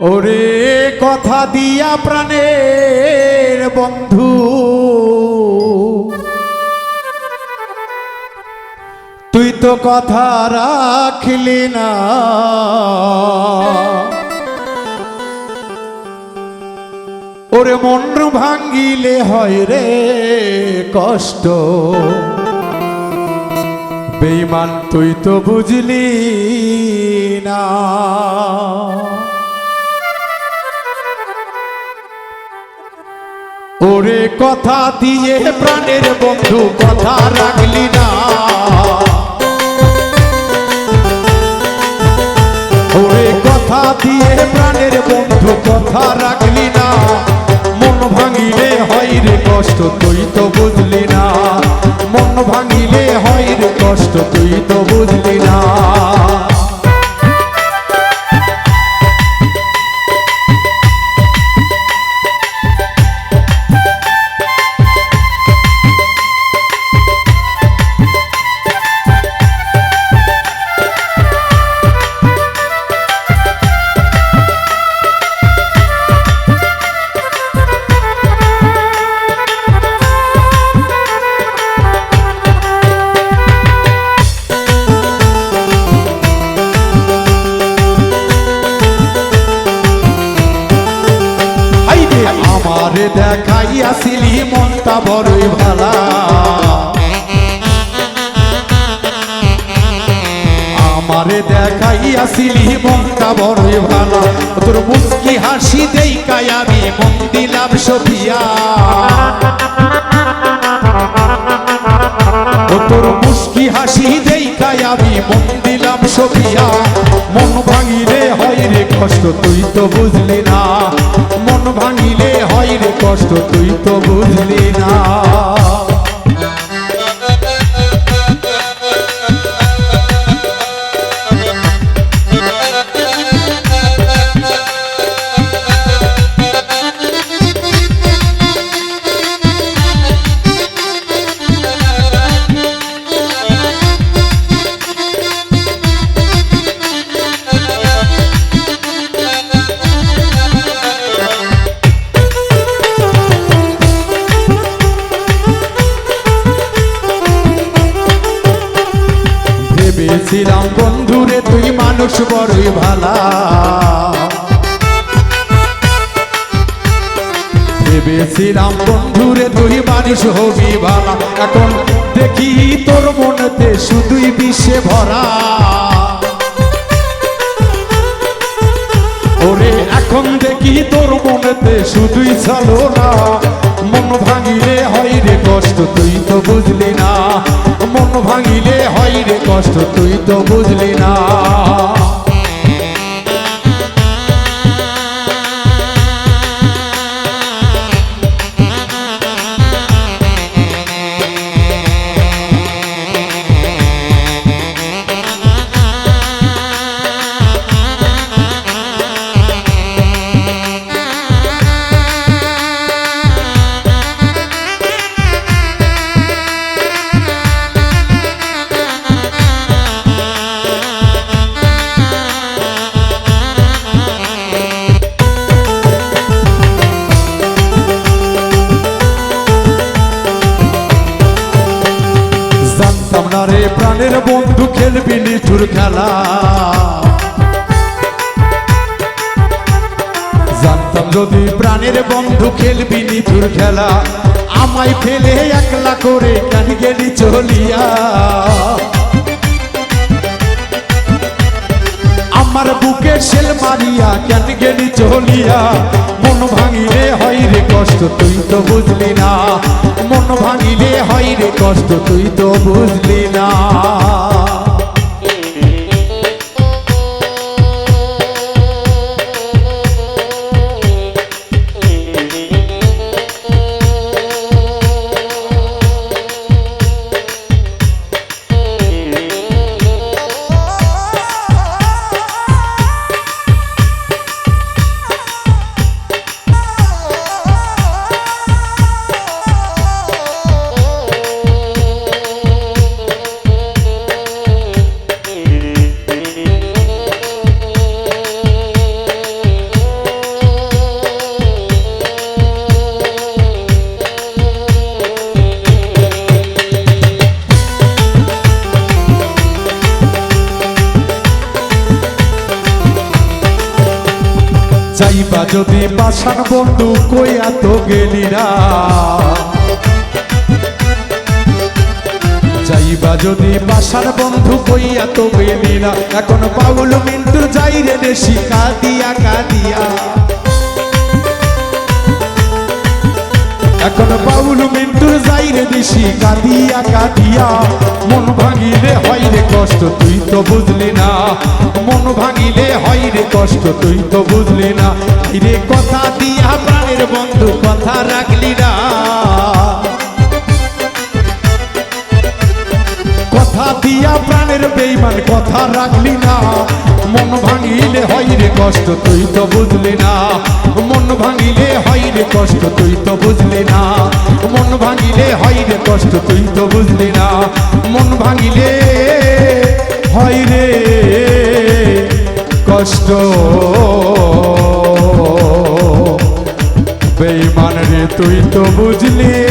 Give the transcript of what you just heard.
ওরে কথা দিয়া প্রাণের বন্ধু। তুই তো কথা রাখলি না। ওরে মন ভাঙ্গিলে হয় রে কষ্ট। বেইমান তুই তো বুঝলি না। ওরে কথা দিয়ে প্রাণের বন্ধু কথা রাখলি না। ওরে কথা দিয়ে প্রাণের বন্ধু কথা রাখলি না। মন ভাঙিলে হয় রে কষ্ট, তুই তো বুঝলি না। মন ভাঙিলে হয় রে কষ্ট, তুই তো বুঝলি না। আমারে দেখাইয়াছিলি মনটা বড়ই ভালা। আমারে দেখাইয়াছিলি মনটা বড়ই ভালা। তোর মুস্কি হাসি দেইকাই আমি মন দিলাম সফিয়া তোর মুস্কি হাসি দেইকাই আমি মন দিলাম সফিয়া মন ভাঙিলে হয় রে কষ্ট, তুই তো বুঝলি না। মন ভাঙিলে হয় রে কষ্ট তুই তো বুঝলি না। ভেবেছিলাম বন্ধুরে তুই মানুষ বড়ই ভালা। ভেবেছিলাম বন্ধুরে তুই মানুষ হবি ভালা। এখন দেখি তোর মনেতে শুধুই বিষে ভরা। ওরে, এখন দেখি তোর মনেতে শুধুই চলো না মন ভাঙিলে হয় রে কষ্ট, তুই তো বুঝলি ভাঙিলে হয় রে কষ্ট তুই তো বুঝলি না। প্রাণের বন্ধু খেলবি নিঠুর খেলা। জানতাম যদি প্রাণের বন্ধু খেলবি নিঠুর খেলা, আমায় ফেলে একলা করে কেন গেলি চলিয়া? আমার বুকে শেল মারিয়া কেন গেলি চলিয়া? মন ভাঙিলে হয় রে কষ্ট, তুই তো বুঝলি না। মন ভাঙিলে হয় রে কষ্ট, তুই তো বুঝলি না। যাইবা যদি পাশান বন্ধু কইয়া তো গেলি না। যাইবা যদি বাসার বন্ধু কইয়া তো গেলি না। এখন পাউল মিন্টু যাই রে দেশি কাদিয়া কাদিয়া। এখন বাউল মিন্টুর যাই রে দেশি কাদিয়া কাদিয়া। মন ভাঙিলে হয় কষ্ট, তুই তো বুঝলি না। মন ভাঙিলে হয় রে কষ্ট, তুই তো বুঝলি না। রে কথা দিয়া প্রাণের বন্ধু, কথা রাখলি না। কথা দিয়া প্রাণের বেইমান, কথা রাখলি না। মন ভাঙিলে হয় রে কষ্ট, তুই তো বুঝলি না। মন ভাঙিলে হয় রে কষ্ট, তুই তো বুঝলি না। মন ভাঙিলে হয় রে কষ্ট, তুই তো বুঝলি না। মন ভাঙিলে হয় রে কষ্ট। বেইমান রে তুই তো বুঝলি।